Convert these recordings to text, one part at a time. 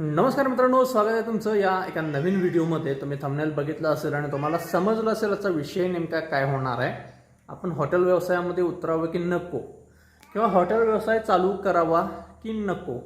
नमस्कार मित्रांनो स्वागत आहे तुमचं या एका नवीन व्हिडिओमध्ये. तुम्ही थंबनेल बघितलं असेल आणि तुम्हाला समजलं असेल याचा विषय नेमका काय होणार आहे. आपण हॉटेल व्यवसायामध्ये उतरावं की नको? किंवा हॉटेल व्यवसाय चालू करावा की नको?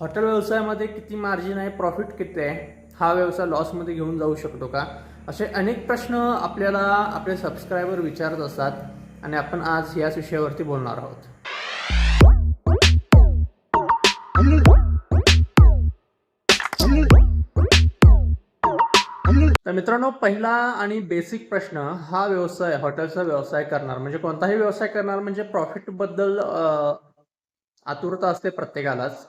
हॉटेल व्यवसायामध्ये किती मार्जिन आहे प्रॉफिट किती आहे? हा व्यवसाय लॉसमध्ये घेऊन जाऊ शकतो का? असे अनेक प्रश्न आपल्याला आपले सबस्क्रायबर विचारत असतात आणि आपण आज याच विषयावरती बोलणार आहोत. तर मित्रांनो पहिला आणि बेसिक प्रश्न हा व्यवसाय हॉटेलचा व्यवसाय करणार. म्हणजे कोणताही व्यवसाय करणार म्हणजे प्रॉफिटबद्दल आतुरता असते प्रत्येकालाच.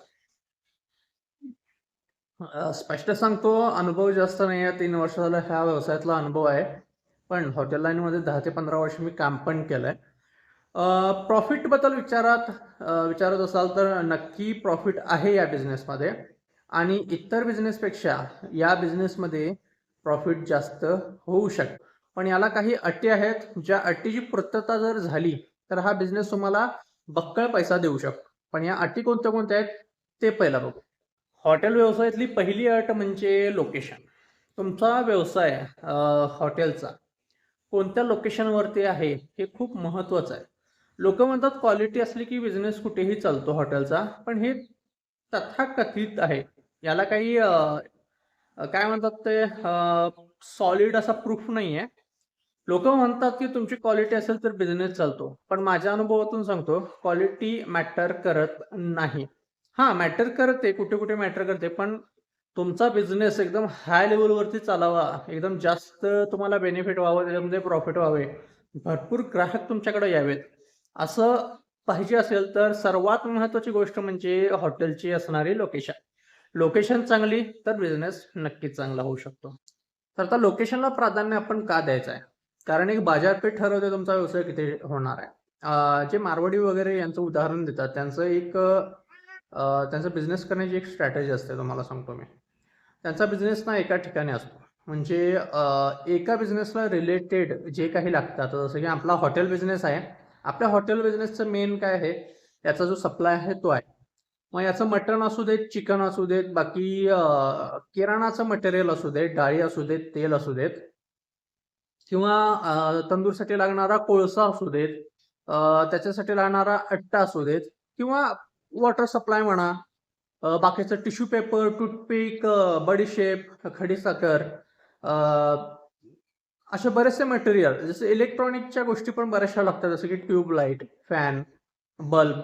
स्पष्ट सांगतो अनुभव जास्त नाही आहे तीन वर्ष झाला ह्या व्यवसायातला अनुभव आहे. पण हॉटेल लाईनमध्ये दहा ते पंधरा वर्ष मी काम पण केलंय. प्रॉफिटबद्दल विचारात विचारत असाल तर नक्की प्रॉफिट आहे या बिझनेसमध्ये आणि इतर बिझनेसपेक्षा या बिझनेसमध्ये प्रॉफिट जास्त होऊ शकतं. पण याला काही अटी आहेत ज्या अटीची पूर्तता जर झाली तर हा बिझनेस तुम्हाला बक्कळ पैसा देऊ शकतो. पण या अटी कोणत्या कोणत्या आहेत ते पहिला बघू. हॉटेल व्यवसायातली पहिली अट म्हणजे लोकेशन तुमचा व्यवसाय हॉटेलचा कोणत्या लोकेशनवरती आहे हे खूप महत्त्वाचं आहे. लोक म्हणतात क्वालिटी असली की बिझनेस कुठेही चालतो हॉटेलचा पण हे तथाकथित आहे. याला काही काय म्हणतात ते सॉलिड असा प्रूफ नाही आहे लोक म्हणतात की तुमची क्वालिटी असेल तर बिझनेस चालतो. पण माझ्या अनुभवातून सांगतो क्वालिटी मॅटर करत नाही. हा मॅटर करते कुठे कुठे मॅटर करते पण तुमचा बिझनेस एकदम हाय लेवलवरती चालावा एकदम जास्त तुम्हाला बेनिफिट व्हावं त्याच्यामध्ये प्रॉफिट व्हावे. भरपूर ग्राहक तुमच्याकडे यावेत. असं पाहिजे असेल तर सर्वात महत्त्वाची गोष्ट म्हणजे हॉटेलची असणारी लोकेशन लोकेशन चांगली तर बिझनेस नक्कीच चांगला होऊ शकतो. तर आता लोकेशनला प्राधान्य आपण का द्यायचं आहे? कारण एक बाजारपेठ ठरवते तुमचा व्यवसाय किती होणार आहे. जे मारवाडी वगैरे यांचं उदाहरण देतात त्यांचं एक त्यांचा त्यांचं बिझनेस करण्याची एक स्ट्रॅटेजी असते तुम्हाला सांगतो मी. त्यांचा बिझनेस ना एका ठिकाणी असतो. म्हणजे एका बिझनेसला रिलेटेड जे काही लागतात जसं की आपला हॉटेल बिझनेस आहे. आपल्या हॉटेल बिझनेसचं मेन काय आहे? त्याचा जो सप्लाय आहे तो आहे. मग याचं मटण असू देत चिकन असू देत बाकी किराणाचं मटेरियल असू देत डाळी असू देत तेल असू देत किंवा तंदूरसाठी लागणारा कोळसा असू देत त्याच्यासाठी लागणारा अट्टा असू देत किंवा वॉटर सप्लाय म्हणा बाकीचं टिश्यू पेपर टूथपिक बडीशेप खडीसाखर असे बरेचसे मटेरियल जसे इलेक्ट्रॉनिकच्या गोष्टी पण बऱ्याचशा लागतात जसं की ट्यूबलाईट फॅन बल्ब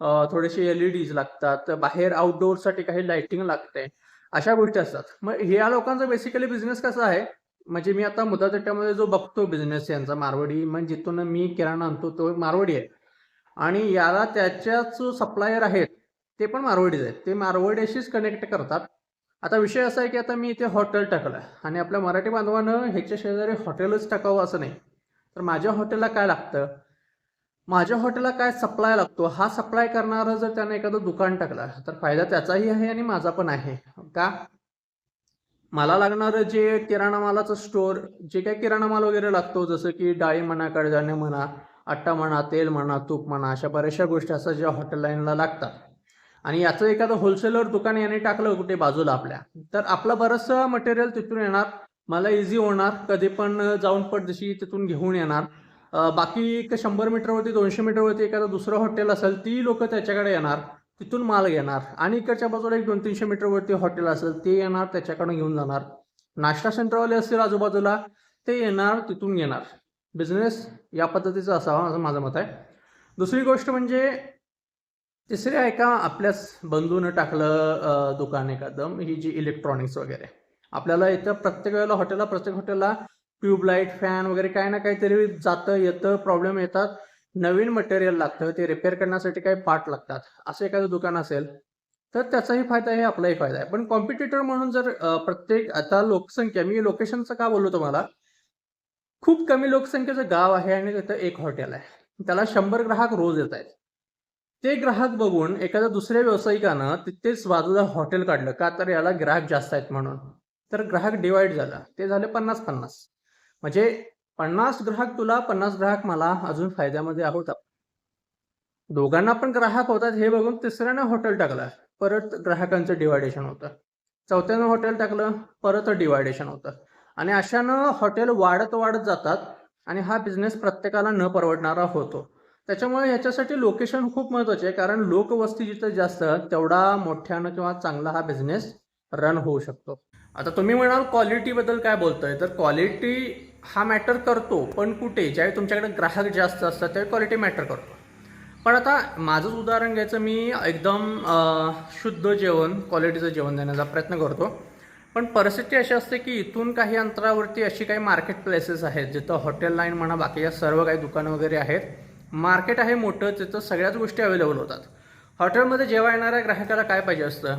थोडेसे एलईडीज लागतात बाहेर आउटडोअरसाठी काही लाइटिंग लागते. अशा गोष्टी असतात. मग ह्या लोकांचा बेसिकली बिझनेस कसा आहे? म्हणजे मी आता मुदतट्ट्यामध्ये जो बघतो बिझनेस यांचा मारवाडी म्हणजे जिथून मी किराणा आणतो तो मारवाडी आहे. आणि याला त्याच्याच जो सप्लायर आहेत ते पण मारवाडीच आहेत. ते मारवाडीशीच कनेक्ट करतात. आता विषय असा आहे की आता मी इथे हॉटेल टाकलं आणि आपल्या मराठी बांधवानं ह्याच्या शेजारी हॉटेलच टाकावं असं नाही. तर माझ्या हॉटेलला काय लागतं? माझ्या हॉटेलला काय सप्लाय लागतो? हा सप्लाय करणारा जर त्याने एखादं दुकान टाकलं तर फायदा त्याचाही आहे आणि माझा पण आहे. का? मला लागणारं जे किराणा मालाचं स्टोअर जे काही किराणा माल वगैरे लागतो जसं की डाळी म्हणा कडधान्य म्हणा आट्टा म्हणा तेल म्हणा तूप म्हणा अशा बऱ्याचशा गोष्टी असतात ज्या हॉटेल लाईनला लागतात. आणि याचं एखादं होलसेलर दुकान याने टाकलं कुठे बाजूला आपल्या तर आपलं बरंचसं मटेरियल तिथून येणार मला इझी होणार कधी पण जाऊन पडदिशी तिथून घेऊन येणार. बाकी एक शंभर मीटरवरती दोनशे मीटरवरती एखादं दुसरं हॉटेल असेल ती लोक त्याच्याकडे येणार तिथून माल घेणार. आणि इकडच्या बाजूला एक दोन तीनशे मीटरवरती हॉटेल असेल ते येणार त्याच्याकडून घेऊन जाणार. नाश्ता सेंटरवाले असतील आजूबाजूला ते येणार तिथून घेणार. बिझनेस या पद्धतीचा असावा असं माझं मत आहे. दुसरी गोष्ट म्हणजे तिसऱ्या एका आपल्याच बंधूनं टाकलं दुकान एखादं ही जी इलेक्ट्रॉनिक्स वगैरे. आपल्याला इथं प्रत्येक वेळेला हॉटेलला प्रत्येक हॉटेलला ट्यूबलाईट फॅन वगैरे काय ना काहीतरी जातं येतं प्रॉब्लेम येतात. नवीन मटेरियल लागतं ते रिपेअर करण्यासाठी काही पार्ट लागतात. असं एखादं दुकान असेल तर त्याचाही फायदा आहे आपलाही फायदा आहे. पण कॉम्पिटिटर म्हणून जर प्रत्येक आता लोकसंख्या मी लोकेशनचं का बोललो तुम्हाला? खूप कमी लोकसंख्येचं गाव आहे आणि तिथं एक हॉटेल आहे. त्याला शंभर ग्राहक रोज येत आहेत. ते ग्राहक बघून एखाद्या दुसऱ्या व्यावसायिकानं तिथेच बाजूला हॉटेल काढलं का तर याला ग्राहक जास्त आहेत म्हणून. तर ग्राहक डिवाइड झाला. ते झाले पन्नास पन्नास. म्हणजे पन्नास ग्राहक तुला पन्नास ग्राहक मला अजून फायद्यामध्ये आहोत दोघांना पण ग्राहक होतात हे बघून तिसऱ्यानं हॉटेल टाकलं परत ग्राहकांचं डिवायडेशन होतं. चौथ्यानं हॉटेल टाकलं परत डिवायडेशन होतं. आणि अशानं हॉटेल वाढत वाढत जातात आणि हा बिझनेस प्रत्येकाला न परवडणारा होतो. त्याच्यामुळे ह्याच्यासाठी लोकेशन खूप महत्त्वाचे आहे कारण लोकवस्ती जिथं जास्त तेवढा मोठ्यानं किंवा चांगला हा बिझनेस रन होऊ शकतो. आता तुम्ही म्हणाल क्वालिटीबद्दल काय बोलतोय? तर क्वालिटी हा मॅटर करतो पण कुठे? ज्यावेळी तुमच्याकडे ग्राहक जास्त असतात त्यावेळी क्वालिटी मॅटर करतो. पण आता माझंच उदाहरण घ्यायचं मी एकदम शुद्ध जेवण क्वालिटीचं जेवण देण्याचा प्रयत्न करतो. पण परिस्थिती अशी असते की इथून काही अंतरावरती अशी काही मार्केट प्लेसेस आहेत जिथं हॉटेल लाईन म्हणा बाकीच्या सर्व काही दुकानं वगैरे आहेत. मार्केट आहे मोठं तिथं सगळ्याच गोष्टी अवेलेबल होतात. हॉटेलमध्ये जेव्हा येणाऱ्या ग्राहकाला काय पाहिजे असतं?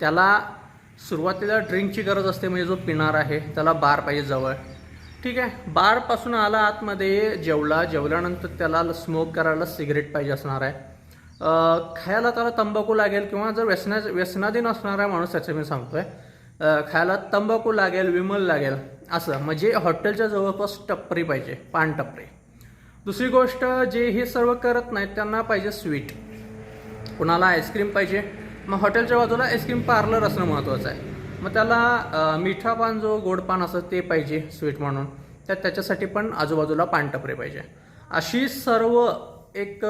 त्याला सुरुवातीला ड्रिंकची गरज असते म्हणजे जो पिणार आहे त्याला बार पाहिजे जवळ. ठीक आहे. बारपासून आला आतमध्ये. जेवला. जेवल्यानंतर त्याला स्मोक करायला सिगरेट पाहिजे असणार आहे. खायला त्याला तंबाखू लागेल किंवा जर व्यसना व्यसनाधीन असणारा माणूस त्याचं मी सांगतोय. खायला तंबाखू लागेल विमल लागेल. असं. म्हणजे हॉटेलच्या जवळपास टपरी पाहिजे. पान टपरी. दुसरी गोष्ट जे हे सर्व करत नाहीत त्यांना पाहिजे स्वीट कुणाला आईस्क्रीम पाहिजे. मग हॉटेलच्या बाजूला आईस्क्रीम पार्लर असणं महत्त्वाचं आहे. मग त्याला मिठा पान जो गोड पान असं ते पाहिजे स्वीट म्हणून. तर त्याच्यासाठी पण आजूबाजूला पानटपरे पाहिजे. अशी सर्व एक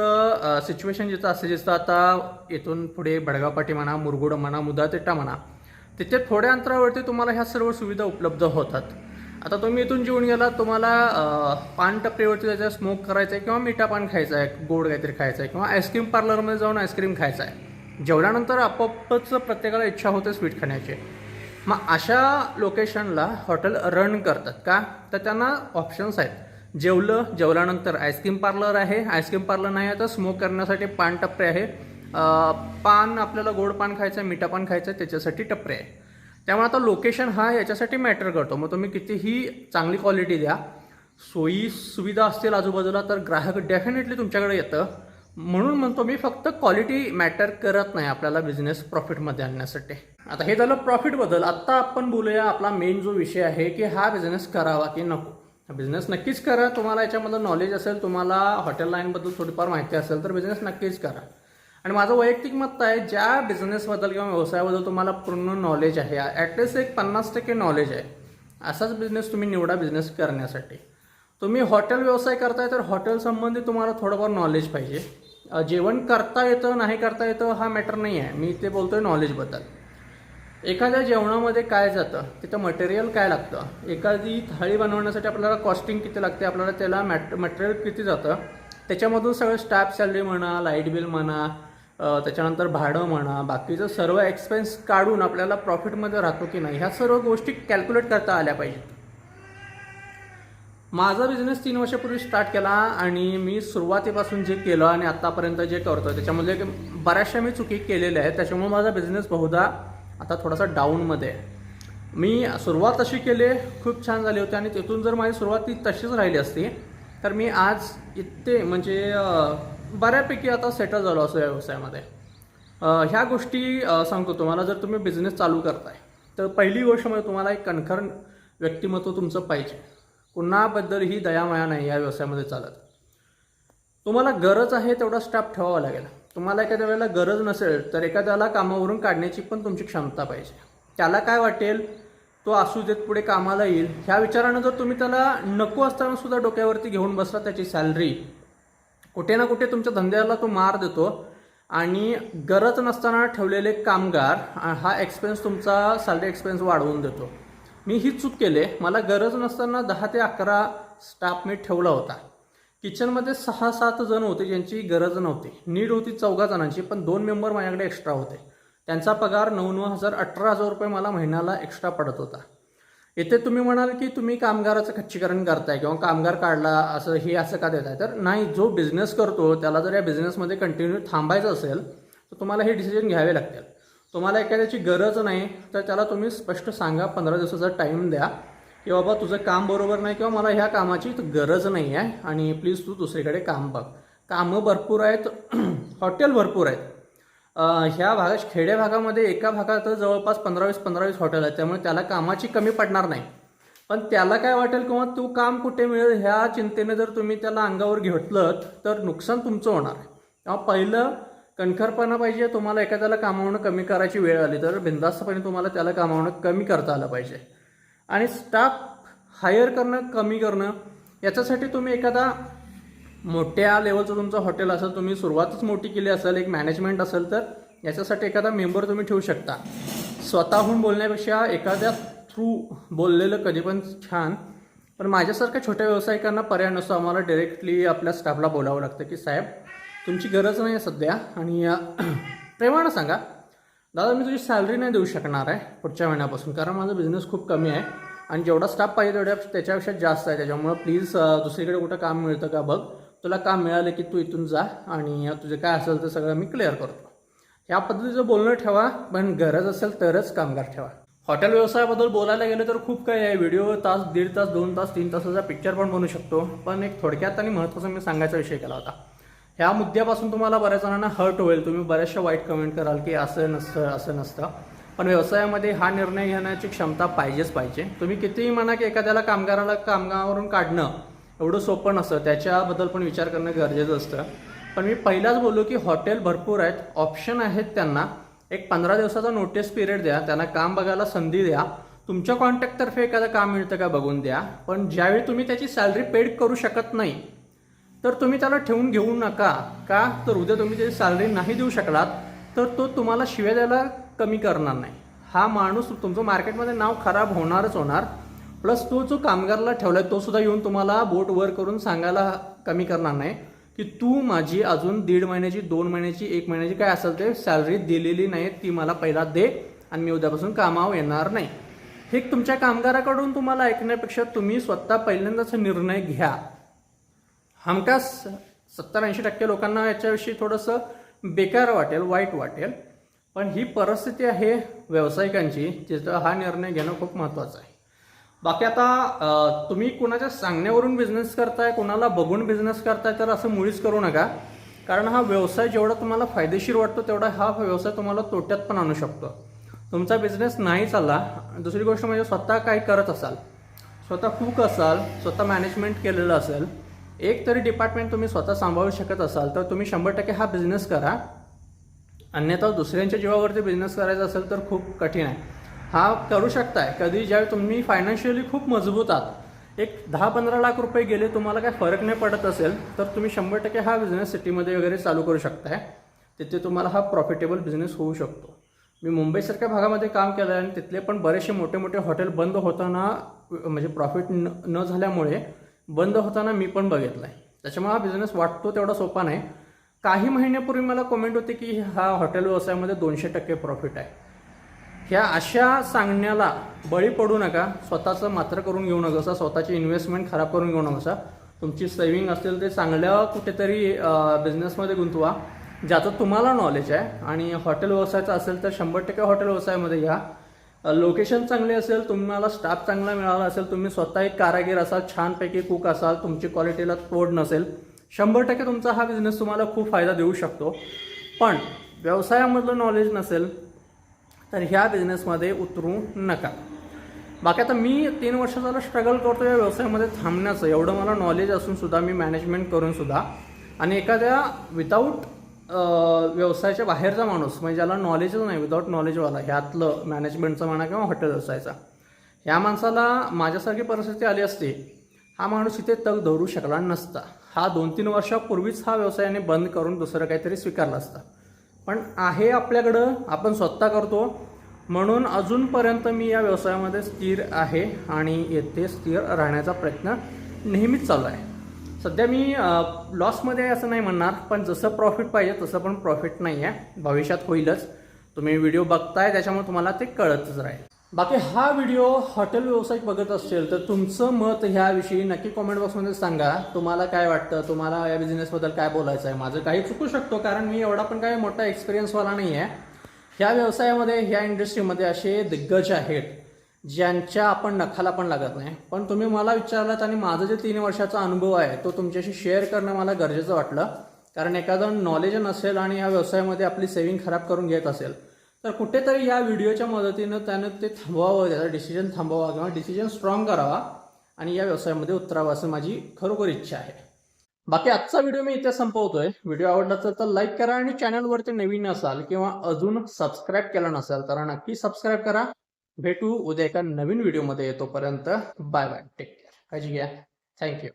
सिच्युएशन जिथं असते जिथं आता इथून पुढे बडगावपाटी म्हणा मुरगुड म्हणा मुदातिट्टा म्हणा तिथे थोड्या अंतरावरती तुम्हाला ह्या सर्व सुविधा उपलब्ध होतात. आता तुम्ही इथून जेवून गेला तुम्हाला पान टपरीवरती जायचं स्मोक करायचं आहे किंवा मिठा पान खायचं आहे गोड काहीतरी खायचं आहे किंवा आईस्क्रीम पार्लरमध्ये जाऊन आईस्क्रीम खायचं आहे जेवल्यानंतर आपोआपच प्रत्येकाला इच्छा होते स्वीट खाण्याची. मग अशा लोकेशनला हॉटेल रन करतात का? तर त्यांना ऑप्शन्स आहेत. जेवलं जेवल्यानंतर आईस्क्रीम पार्लर आहे. आईस्क्रीम पार्लर नाही आहे तर स्मोक करण्यासाठी पान टप्पे आहे. पान आपल्याला गोड पान खायचं आहे मिठा पान खायचं आहे त्याच्यासाठी टप्पे आहे. त्यामुळे आता लोकेशन हा याच्यासाठी मॅटर करतो. मग तुम्ही कितीही चांगली क्वालिटी द्या. सोयी सुविधा असतील आजूबाजूला तर ग्राहक डेफिनेटली तुमच्याकडे येतं. म्हणून म्हणतो मी फक्त क्वालिटी मॅटर करत नाही आपल्याला बिझनेस प्रॉफिटमध्ये आणण्यासाठी. आता हे झालं प्रॉफिटबद्दल आत्ता आपण बोलूया आपला मेन जो विषय आहे की हा बिझनेस करावा की नको. बिझनेस नक्कीच करा. तुम्हाला याच्यामधलं नॉलेज असेल तुम्हाला हॉटेल लाईनबद्दल थोडीफार माहिती असेल तर बिझनेस नक्कीच करा. आणि माझं वैयक्तिक मत आहे ज्या बिझनेसबद्दल किंवा व्यवसायाबद्दल तुम्हाला पूर्ण नॉलेज आहे ॲटलिस्ट एक पन्नास टक्के नॉलेज आहे असाच बिझनेस तुम्ही निवडा बिझनेस करण्यासाठी. तुम्ही हॉटेल व्यवसाय करताय तर हॉटेल संबंधी तुम्हाला थोडंफार नॉलेज पाहिजे. जेवण करता येतं नाही करता येतं हा मॅटर नाही आहे. मी ते बोलतोय नॉलेजबद्दल एखाद्या जेवणामध्ये काय जातं? तिथं मटेरियल काय लागतं? एखादी थाळी बनवण्यासाठी आपल्याला कॉस्टिंग किती लागते? आपल्याला त्याला मॅट मटेरियल किती जातं? त्याच्यामधून सगळं स्टाफ सॅलरी म्हणा लाइट बिल म्हणा त्याच्यानंतर भाडं म्हणा बाकीचं सर्व एक्सपेन्स काढून आपल्याला प्रॉफिटमध्ये राहतो की नाही? ह्या सर्व गोष्टी कॅल्क्युलेट करता आल्या पाहिजेत. माझा बिझनेस तीन वर्षापूर्वी स्टार्ट केला आणि मी सुरुवातीपासून जे केलं आणि आत्तापर्यंत जे करतो त्याच्यामध्ये एक बऱ्याचशा मी चुकी केलेल्या आहेत. त्याच्यामुळे माझा बिझनेस बहुधा आता थोडासा डाऊनमध्ये आहे. मी सुरुवात अशी केली खूप छान झाली होती आणि तिथून जर माझी सुरुवात ती तशीच राहिली असती तर मी आज इतके म्हणजे बऱ्यापैकी आता सेटल झालो असं व्यवसायामध्ये. ह्या गोष्टी सांगतो तुम्हाला जर तुम्ही बिझनेस चालू करताय तर पहिली गोष्ट म्हणजे तुम्हाला एक कणखर व्यक्तिमत्व तुमचं पाहिजे. कुणाबद्दल ही दयामाया नाही या व्यवसायामध्ये चालत. तुम्हाला गरज आहे तेवढा स्टाफ ठेवावा लागेल. तुम्हाला एखाद्या वेळेला गरज नसेल तर एखाद्याला कामावरून काढण्याची पण तुमची क्षमता पाहिजे. त्याला काय वाटेल? तो असू देत पुढे कामाला येईल. ह्या विचारानं जर तुम्ही त्याला नको असताना सुद्धा डोक्यावरती घेऊन बसला त्याची सॅलरी कुठे ना कुठे तुमच्या धंद्याला तो मार देतो. आणि गरज नसताना ठेवलेले कामगार हा एक्सपेन्स तुमचा सॅलरी एक्सपेन्स वाढवून देतो. मी ही चूक केले. मला गरज नसताना दहा ते अकरा स्टाफ मी ठेवला होता. किचनमध्ये सहा सात जण होते ज्यांची गरज नव्हती. नीड होती चौघा जणांची पण दोन मेंबर माझ्याकडे एक्स्ट्रा होते. त्यांचा पगार नऊ नऊ हजार अठरा हजार रुपये मला महिन्याला एक्स्ट्रा पडत होता. येथे तुम्ही म्हणाल की तुम्ही कामगाराचं खच्चीकरण करताय किंवा कामगार काढला असं हे असं का देताय? तर नाही जो बिझनेस करतो त्याला जर या बिझनेसमध्ये कंटिन्यू थांबायचं असेल तर तुम्हाला हे डिसिजन घ्यावे लागतील. तुम्हाला एखाद्याची गरज नाही तर त्याला तुम्ही स्पष्ट सांगा पंधरा दिवसाचा टाईम द्या. की बाबा तुझं काम बरोबर नाही किंवा मला ह्या कामाची गरज नाही आहे आणि प्लीज तू दुसरीकडे काम बघ. कामं भरपूर आहेत हॉटेल भरपूर आहेत. ह्या भागात खेड्या भागामध्ये एका भागात जवळपास पंधरा वीस पंधरा वीस हॉटेल आहेत त्यामुळे त्याला कामाची कमी पडणार नाही. पण त्याला काय वाटेल किंवा तू काम कुठे मिळेल ह्या चिंतेने जर तुम्ही त्याला अंगावर घेतलं तर नुकसान तुमचं होणार आहे. तेव्हा पहिलं कणखरपणा पाहिजे तुम्हाला एखाद्याला कामावणं कमी करायची वेळ आली तर बिंदास्तपणे तुम्हाला त्याला कामावणं कमी करता आलं पाहिजे. आणि स्टाफ हायर करणं कमी करणं याच्यासाठी तुम्ही एखादा मोठ्या लेवलचं तुमचं हॉटेल असेल तुम्ही सुरुवातच मोठी केली असेल एक मॅनेजमेंट असेल तर याच्यासाठी एखादा मेंबर तुम्ही ठेवू शकता. स्वतःहून बोलण्यापेक्षा एखाद्या थ्रू बोललेलं कधी पण छान पण माझ्यासारख्या छोट्या व्यावसायिकांना पर्याय नसतो आम्हाला डिरेक्टली आपल्या स्टाफला बोलावं लागतं की साहेब तुमची गरज नाही आहे सध्या. आणि प्रेमानं सांगा. दादा मी तुझी सॅलरी नाही देऊ शकणार आहे पुढच्या महिन्यापासून कारण माझा बिझनेस खूप कमी आहे. आणि जेवढा स्टाफ पाहिजे तेवढ्या त्याच्यापेक्षा जास्त आहे. त्याच्यामुळं प्लीज दुसरीकडे कुठं काम मिळतं का बघ. तुला काम मिळालं की तू इथून जा आणि तुझे काय असेल ते सगळं मी क्लिअर करतो. ह्या पद्धतीचं बोलणं ठेवा पण गरज असेल तरच कामगार ठेवा. हॉटेल व्यवसायाबद्दल बोलायला गेलं तर खूप काही आहे. व्हिडिओ तास दीड तास दोन तास तीन तासाचा पिक्चर पण बनू शकतो. पण एक थोडक्यात आणि महत्त्वाचा मी सांगायचा विषय केला होता. ह्या मुद्द्यापासून तुम्हाला बऱ्याच जणांना हर्ट होईल. तुम्ही बऱ्याचशा वाईट कमेंट कराल की असं नसतं असं नसतं. पण व्यवसायामध्ये हा निर्णय घेण्याची क्षमता पाहिजेच पाहिजे. तुम्ही कितीही म्हणा की एखाद्याला कामगाराला कामगारावरून काढणं एवढं सोपं नसतं. त्याच्याबद्दल पण विचार करणं गरजेचं असतं. पण मी पहिलाच बोललो की हॉटेल भरपूर आहेत. ऑप्शन आहेत त्यांना. एक पंधरा दिवसाचा नोटीस पिरियड द्या. त्यांना काम बघायला संधी द्या. तुमच्या कॉन्टॅक्टतर्फे एखादं काम मिळतं का बघून द्या. पण ज्यावेळी तुम्ही त्याची सॅलरी पेड करू शकत नाही तर तुम्ही त्याला ठेवून घेऊ नका. का? तर उद्या तुम्ही त्याची सॅलरी नाही देऊ शकलात तर तो तुम्हाला शिव्या द्यायला कमी करणार नाही. हा माणूस तुमचं मार्केटमध्ये नाव खराब होणारच होणार. प्लस तो जो कामगारला ठेवलाय तो सुद्धा येऊन तुम्हाला बोट वर करून सांगायला कमी करणार नाही की तू माझी अजून दीड महिन्याची दोन महिन्याची एक महिन्याची काय असेल ते सॅलरी दिलेली नाही ती मला पहिला दे आणि मी उद्यापासून कामावर येणार नाही. हे तुमच्या कामगाराकडून तुम्हाला ऐकण्यापेक्षा तुम्ही स्वतः पहिल्यांदाच निर्णय घ्या. हमखास सत्तर ऐंशी टक्के लोकांना याच्याविषयी थोडंसं बेकार वाटेल वाईट वाटेल. पण ही परिस्थिती आहे व्यावसायिकांची जिथं हा निर्णय घेणं खूप महत्त्वाचं आहे. बाकी आता तुम्ही कुणाच्या सांगण्यावरून बिझनेस करताय कुणाला बघून बिझनेस करताय तर असं मुळीच करू नका. कारण हा व्यवसाय जेवढा तुम्हाला फायदेशीर वाटतो तेवढा हा व्यवसाय तुम्हाला तोट्यात पण आणू शकतो. तुमचा बिझनेस नाही चालला दुसरी गोष्ट म्हणजे स्वतः काही करत असाल स्वतः कुक असाल स्वतः मॅनेजमेंट केलेलं असेल एक तरी डिपार्टमेंट तुम्ही स्वतः सांभाळू शकत असाल तर तुम्ही शंभर टक्के हा बिझनेस करा. अन्यथा दुसऱ्यांच्या जीवावरती बिझनेस करायचा असेल तर खूप कठीण आहे. हा करू शकताय. कधी ज्यावेळी तुम्ही फायनान्शियली खूप मजबूत आहात एक दहा पंधरा लाख रुपये गेले तुम्हाला काय फरक नाही पडत असेल तर तुम्ही शंभर टक्के हा बिझनेस सिटीमध्ये वगैरे चालू करू शकताय. तिथे तुम्हाला हा प्रॉफिटेबल बिझनेस होऊ शकतो. मी मुंबईसारख्या भागामध्ये काम केलं आहे आणि तिथले पण बरेचसे मोठे मोठे हॉटेल बंद होताना म्हणजे प्रॉफिट न न झाल्यामुळे बंद होताना मी पण बघितला आहे त्याच्यामुळे हा बिझनेस वाटतो तेवढा सोपा नाही. काही महिन्यापूर्वी मला कमेंट होती की हा हॉटेल व्यवसायामध्ये दोनशे टक्के प्रॉफिट आहे. ह्या अशा सांगण्याला बळी पडू नका. स्वतःचं मात्र करून घेऊ नका स्वतःची इन्व्हेस्टमेंट खराब करून घेऊ नका तुमची सेव्हिंग असेल ते चांगल्या कुठेतरी बिझनेसमध्ये गुंतवा ज्याचं तुम्हाला नॉलेज आहे. आणि हॉटेल व्यवसायाचं असेल तर शंभर टक्के हॉटेल व्यवसायामध्ये घ्या लोकेशन चांगले असेल तुम्हाला स्टाफ चांगला मिळाला असेल तुम्ही स्वतः एक कारागीर असाल छानपैकी कुक असाल तुमची क्वालिटीला तोड नसेल शंभर टक्के तुमचा हा बिझनेस तुम्हाला खूप फायदा देऊ शकतो. पण व्यवसायामधलं नॉलेज नसेल तर ह्या बिझनेसमध्ये उतरू नका. बाकी आता मी तीन वर्ष झालं स्ट्रगल करतो या व्यवसायामध्ये थांबण्याचं. एवढं मला नॉलेज असूनसुद्धा मी मॅनेजमेंट करूनसुद्धा आणि एखाद्या विदाऊट व्यवसायाच्या बाहेरचा माणूस म्हणजे ज्याला नॉलेजच नाही विदाऊट नॉलेजवाला ह्यातलं मॅनेजमेंटचं म्हणा किंवा हॉटेल व्यवसायाचा. ह्या माणसाला माझ्यासारखी परिस्थिती आली असती हा माणूस इथे तग धरू शकला नसता. हा दोन तीन वर्षापूर्वीच हा व्यवसायाने बंद करून दुसरं काहीतरी स्वीकारला असता. पण आहे आपल्याकडं आपण स्वतः करतो म्हणून अजूनपर्यंत मी या व्यवसायामध्ये स्थिर आहे आणि येथे स्थिर राहण्याचा प्रयत्न नेहमीच चालू आहे. सध्या मी लॉसमध्ये आहे असं नाही म्हणणार पण जसं प्रॉफिट पाहिजे तसं पण प्रॉफिट नाही आहे. भविष्यात होईलच. तुम्ही व्हिडिओ बघताय त्याच्यामुळे तुम्हाला ते कळतच राहील. बाकी हा व्हिडिओ हॉटेल व्यावसायिक बघत असेल तर तुमचं मत ह्याविषयी नक्की कॉमेंट बॉक्समध्ये सांगा. तुम्हाला काय वाटतं? तुम्हाला या बिझनेसबद्दल काय बोलायचं आहे माझं काही चुकू शकतो कारण मी एवढा पण काही मोठा एक्सपिरियन्सवाला नाही आहे ह्या व्यवसायामध्ये ह्या इंडस्ट्रीमध्ये असे दिग्गज आहेत. ज्यांच्या आपण नखाला पण लागत नाही. पण तुम्ही मला विचारलात आणि माझं जे तीन वर्षाचा अनुभव आहे तो तुमच्याशी शेअर करणं मला गरजेचं वाटलं. कारण एखादं नॉलेज नसेल आणि या व्यवसायामध्ये आपली सेव्हिंग खराब करून घेत असेल तर कुठेतरी या व्हिडिओच्या मदतीनं त्यानं ते थांबवावं त्याचा डिसिजन थांबवावा किंवा डिसिजन स्ट्रॉंग करावा आणि या व्यवसायामध्ये उतरावं असं माझी खरोखर इच्छा आहे. बाकी आजचा व्हिडिओ मी इथे संपवतोय. व्हिडिओ आवडला तर लाईक करा आणि चॅनलवरती नवीन असाल किंवा अजून सबस्क्राईब केला नसाल तर नक्की सबस्क्राईब करा. भेटू उद्या एका नवीन व्हिडिओमध्ये. येतोपर्यंत बाय बाय. टेक केअर काळजी घ्या. Thank you